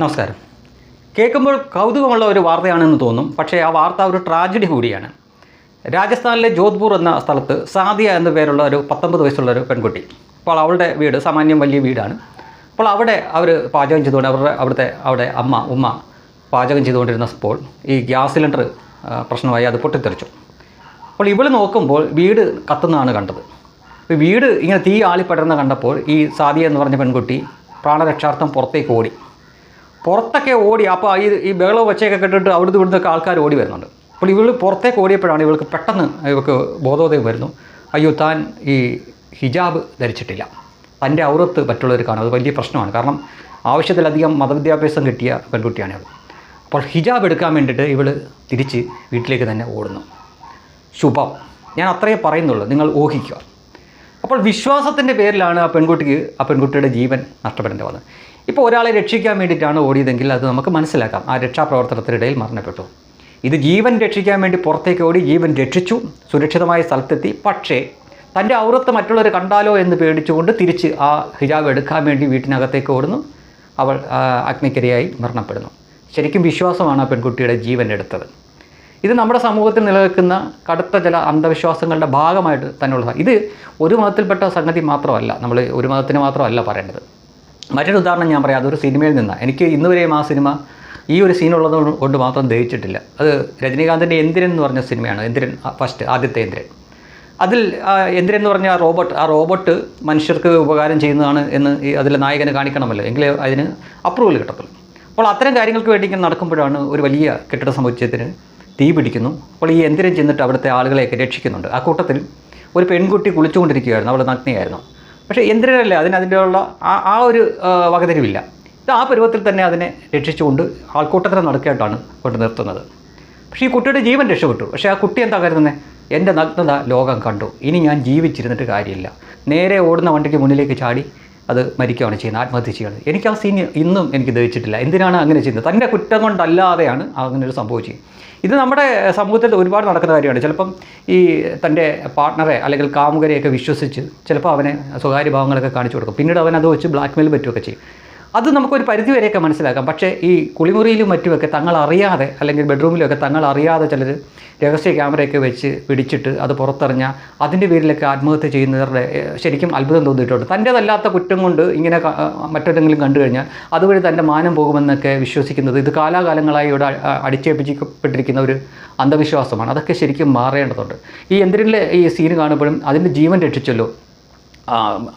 നമസ്കാരം. കേൾക്കുമ്പോൾ കൗതുകമുള്ള ഒരു വാർത്തയാണെന്ന് തോന്നും. പക്ഷേ ആ വാർത്ത ഒരു ട്രാജഡി കൂടിയാണ്. രാജസ്ഥാനിലെ ജോധ്പൂർ എന്ന സ്ഥലത്ത് സാദിയ എന്ന പേരുള്ള ഒരു പത്തൊമ്പത് വയസ്സുള്ള ഒരു പെൺകുട്ടി. അപ്പോൾ അവളുടെ വീട് സാമാന്യം വലിയ വീടാണ്. അപ്പോൾ അവിടെ അവർ പാചകം ചെയ്തുകൊണ്ട് അവരുടെ അവിടുത്തെ അവിടെ അമ്മ ഉമ്മ പാചകം ചെയ്തുകൊണ്ടിരുന്നപ്പോൾ ഈ ഗ്യാസ് സിലിണ്ടർ പ്രശ്നമായി അത് പൊട്ടിത്തെറിച്ചു. അപ്പോൾ ഇവൾ നോക്കുമ്പോൾ വീട് കത്തുന്നതാണ് കണ്ടത്. വീട് ഇങ്ങനെ തീ ആളിപ്പടർന്ന് കണ്ടപ്പോൾ ഈ സാദിയ എന്ന് പറഞ്ഞ പെൺകുട്ടി പ്രാണരക്ഷാർത്ഥം പുറത്തേക്ക് ഓടി. പുറത്തൊക്കെ ഓടി അപ്പോൾ ഈ ഈ ബഹളവും ഒച്ചയൊക്കെ കേട്ടിട്ട് അവിടുന്ന് ഇവിടുന്നൊക്കെ ആൾക്കാർ ഓടി വരുന്നുണ്ട്. അപ്പോൾ ഇവൾ പുറത്തേക്ക് ഓടിയപ്പോഴാണ് ഇവൾക്ക് പെട്ടെന്ന് ഇവൾക്ക് ബോധോദയം വരുന്നു. അയ്യോ താൻ ഈ ഹിജാബ് ധരിച്ചിട്ടില്ല. തന്റെ ഔറത്ത് മറ്റുള്ളവർ കാണും. അത് വലിയ പ്രശ്നമാണ്. കാരണം ആവശ്യത്തിലധികം മതവിദ്യാഭ്യാസം കിട്ടിയ പെൺകുട്ടിയാണ് ഇവൾ. അപ്പോൾ ഹിജാബ് എടുക്കാൻ വേണ്ടിയിട്ട് ഇവൾ തിരിച്ച് വീട്ടിലേക്ക് തന്നെ ഓടുന്നു. ശുഭം. ഞാൻ അത്രയേ പറയുന്നുള്ളൂ. നിങ്ങൾ ഊഹിക്കുക. അപ്പോൾ വിശ്വാസത്തിന്റെ പേരിലാണ് ആ പെൺകുട്ടിക്ക് ആ പെൺകുട്ടിയുടെ ജീവൻ നഷ്ടപ്പെടേണ്ടി വന്നത്. ഇപ്പോൾ ഒരാളെ രക്ഷിക്കാൻ വേണ്ടിയിട്ടാണ് ഓടിയതെങ്കിൽ അത് നമുക്ക് മനസ്സിലാക്കാം. ആ രക്ഷാപ്രവർത്തനത്തിനിടയിൽ മരണപ്പെട്ടു. ഇത് ജീവൻ രക്ഷിക്കാൻ വേണ്ടി പുറത്തേക്ക് ഓടി ജീവൻ രക്ഷിച്ചു സുരക്ഷിതമായ സ്ഥലത്തെത്തി. പക്ഷേ തന്റെ ഔറത്ത് മറ്റുള്ളവർ കണ്ടാലോ എന്ന് പേടിച്ചുകൊണ്ട് തിരിച്ച് ആ ഹിജാബ് എടുക്കാൻ വേണ്ടി വീട്ടിനകത്തേക്ക് ഓടുന്നു. അവൾ അഗ്നിക്കരയായി മരണപ്പെടുന്നു. ശരിക്കും വിശ്വാസമാണ് ആ പെൺകുട്ടിയുടെ ജീവൻ എടുത്തത്. ഇത് നമ്മുടെ സമൂഹത്തിൽ നിലനിൽക്കുന്ന കടുത്ത ചില അന്ധവിശ്വാസങ്ങളുടെ ഭാഗമായിട്ട് തന്നെയുള്ള ഇത് ഒരു മതത്തിൽപ്പെട്ട സംഗതി മാത്രമല്ല. നമ്മൾ ഒരു മതത്തിന് മാത്രമല്ല പറയേണ്ടത്. മറ്റൊരു ഉദാഹരണം ഞാൻ പറയാം. അതൊരു സിനിമയിൽ നിന്ന്. എനിക്ക് ഇന്ന് വരെയും ആ സിനിമ ഈ ഒരു സീനുള്ളത് കൊണ്ട് മാത്രം ദഹിച്ചിട്ടില്ല. അത് രജനീകാന്തിന്റെ എന്തിരൻ എന്ന് പറഞ്ഞ സിനിമയാണ്. എന്തിരൻ ഫസ്റ്റ് ആദ്യത്തെ എന്തിരൻ. അതിൽ എന്തിരൻ എന്ന് പറഞ്ഞ ആ റോബോട്ട് ആ റോബോട്ട് മനുഷ്യർക്ക് ഉപകാരം ചെയ്യുന്നതാണ് എന്ന് അതിലെ നായകനെ കാണിക്കണമല്ലോ. എങ്കിലേ അതിന് അപ്രൂവൽ കിട്ടത്തുള്ളൂ. അപ്പോൾ അത്തരം കാര്യങ്ങൾക്ക് വേണ്ടി ഇങ്ങനെ നടക്കുമ്പോഴാണ് ഒരു വലിയ കെട്ടിട സമുച്ചയത്തിന് തീ പിടിക്കുന്നു. അപ്പോൾ ഈ എന്തിരൻ ചെന്നിട്ട് അവിടുത്തെ ആളുകളെയൊക്കെ രക്ഷിക്കുന്നുണ്ട്. ആ കൂട്ടത്തിൽ ഒരു പെൺകുട്ടി കുളിച്ചുകൊണ്ടിരിക്കുകയായിരുന്നു. അവൾ നഗ്നയായിരുന്നു. പക്ഷേ എന്തിനല്ലേ അതിന് അതിന്റെയുള്ള ആ ആ ഒരു വകതിരിവില്ല. ഇത് ആ പരുവത്തിൽ തന്നെ അതിനെ രക്ഷിച്ചുകൊണ്ട് ആൾക്കൂട്ടത്തിന് നടക്കായിട്ടാണ് കൊണ്ട് നിർത്തുന്നത്. പക്ഷേ ഈ കുട്ടിയുടെ ജീവൻ രക്ഷപ്പെട്ടു. പക്ഷേ ആ കുട്ടി എന്താ കരുതുന്നത് എന്റെ നഗ്നത ലോകം കണ്ടു. ഇനി ഞാൻ ജീവിച്ചിരുന്നിട്ട് കാര്യമില്ല. നേരെ ഓടുന്ന വണ്ടിക്ക് മുന്നിലേക്ക് ചാടി അത് മരിക്കുകയാണ് ചെയ്യുന്നത് ആത്മഹത്യ ചെയ്യുന്നത് എനിക്ക് ആ സീൻ ഇന്നും എനിക്ക് ദഹിച്ചിട്ടില്ല. എന്തിനാണ് അങ്ങനെ ചെയ്യുന്നത്? തന്റെ കുറ്റം കൊണ്ടല്ലാതെയാണ് അങ്ങനെ ഒരു സംഭവം ചെയ്യുന്നത്. ഇത് നമ്മുടെ സമൂഹത്തിൽ ഒരുപാട് നടക്കുന്ന കാര്യമാണ്. ചിലപ്പം ഈ തന്റെ പാർട്ട്ണറെ അല്ലെങ്കിൽ കാമുകരെയൊക്കെ വിശ്വസിച്ച് ചിലപ്പോൾ അവനെ സ്വകാര്യ ഭാവങ്ങളൊക്കെ കാണിച്ചു കൊടുക്കും. പിന്നീട് അവൻ അത് വെച്ച് ബ്ലാക്ക്മെയിൽ പറ്റുകയൊക്കെ ചെയ്യും. അത് നമുക്കൊരു പരിധി വരെയൊക്കെ മനസ്സിലാക്കാം. പക്ഷേ ഈ കുളിമുറിയിലും മറ്റുമൊക്കെ തങ്ങൾ അറിയാതെ അല്ലെങ്കിൽ ബെഡ്റൂമിലൊക്കെ തങ്ങൾ അറിയാതെ ചിലർ രഹസ്യ ക്യാമറയൊക്കെ വെച്ച് പിടിച്ചിട്ട് അത് പുറത്തെറിഞ്ഞാൽ അതിന്റെ പേരിലൊക്കെ ആത്മഹത്യ ചെയ്യുന്നവരുടെ ശരിക്കും അത്ഭുതം തോന്നിയിട്ടുണ്ട്. തന്റേതല്ലാത്ത കുറ്റം കൊണ്ട് ഇങ്ങനെ മറ്റെന്തെങ്കിലും കണ്ടു കഴിഞ്ഞാൽ അതുവഴി തന്റെ മാനം പോകുമെന്നൊക്കെ വിശ്വസിക്കുന്നത് ഇത് കാലാകാലങ്ങളായി ഇവിടെ അടിച്ചേൽപ്പിച്ചപ്പെട്ടിരിക്കുന്ന ഒരു അന്ധവിശ്വാസമാണ്. അതൊക്കെ ശരിക്കും മാറേണ്ടതുണ്ട്. ഈ എന്തിനിലെ ഈ സീൻ കാണുമ്പോഴും അതിന്റെ ജീവൻ രക്ഷിച്ചല്ലോ.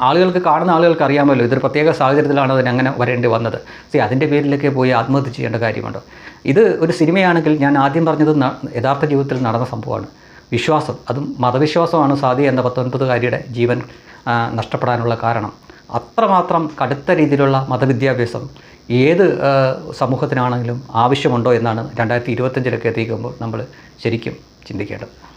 ആളുകൾക്ക് കാണുന്ന ആളുകൾക്ക് അറിയാമല്ലോ. ഇതൊരു പ്രത്യേക സാഹചര്യത്തിലാണ് അതിന് അങ്ങനെ വരേണ്ടി വന്നത്. സി അതിന്റെ പേരിലൊക്കെ പോയി ആത്മഹത്യ ചെയ്യേണ്ട കാര്യമുണ്ടോ? ഇത് ഒരു സിനിമയാണെങ്കിൽ ഞാൻ ആദ്യം പറഞ്ഞത് യഥാർത്ഥ ജീവിതത്തിൽ നടന്ന സംഭവമാണ്. വിശ്വാസം അതും മതവിശ്വാസമാണ് സാദി എന്ന പത്തൊൻപതുകാരിയുടെ ജീവൻ നഷ്ടപ്പെടാനുള്ള കാരണം. അത്രമാത്രം കടുത്ത രീതിയിലുള്ള മതവിദ്യാഭ്യാസം ഏത് സമൂഹത്തിനാണെങ്കിലും ആവശ്യമുണ്ടോ എന്നാണ് രണ്ടായിരത്തി ഇരുപത്തഞ്ചിലൊക്കെ എത്തിക്കുമ്പോൾ നമ്മൾ ശരിക്കും ചിന്തിക്കേണ്ടത്.